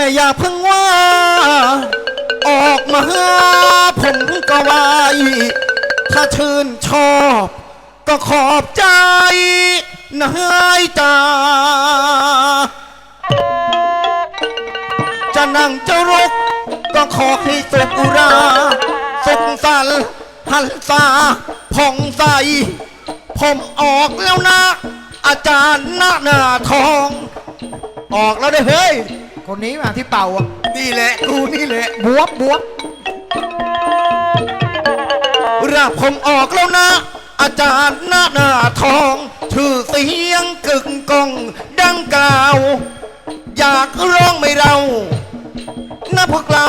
ม่อย่าเพิ่งว่า ออกมาผมก็ไหวถ้าชื่นชอบ ก็ขอบใจนายจ้าจะนั่งจะรุกก็ขอให้สุกุราสุขสันหันษาผ่องใส ผมออกแล้วนะ อาจารย์หน้าหน้าทอง ออกแล้วเด้เฮ้ย คนนี้มาที่เป่าอะนี่แหละกูนี่แหละ บวบบวบรับผมออกแล้วนะ อาจารย์หน้าหน้าทอง ชื่อเสียงกึกกอง ดังกล่าว อยากร้องไม่เรานะพวกเรา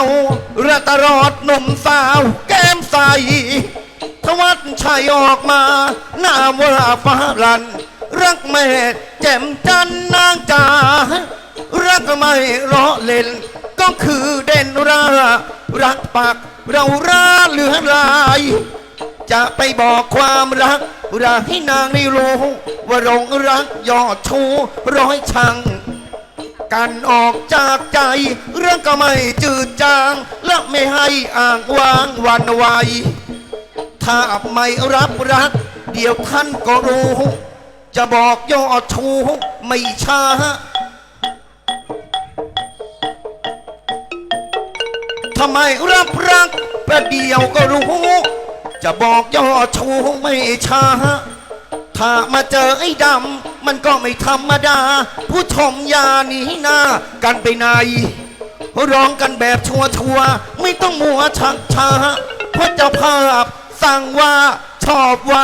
ระตลอดหนุ่มสาว แก้มใสทวัดชัยออกมาหน้าว่าฟ้าลัน รักแม่แจ่มจันนางจ๋ารั กไม่เลาะเล่น ก็คือเด่นรารักปักเราราเหลือลาย จะไปบอกความรักรักให้นางได้รู้ ว่าหลงรักยอดชูร้อยชังกันออกจากใจ เรื่องก็ไม่จืดจาง และไม่ให้อ่างวางวันไหวถ้าไม่รับรัก เดี๋ยวท่านก็รู้ จะบอกยอดชูไม่ช้า ทำไมรับรักประเดียวก็รู้ จะบอกยอดชูไม่ช้า ถ้ามาเจอไอ้ดำ มันก็ไม่ธรรมดา ผู้ชมยาหนีหน้ากันไปไหนร้องกันแบบชัวชัวร์ไม่ต้องมัวชักช้าเพราะเจ้าภาพสั่งว่าชอบไว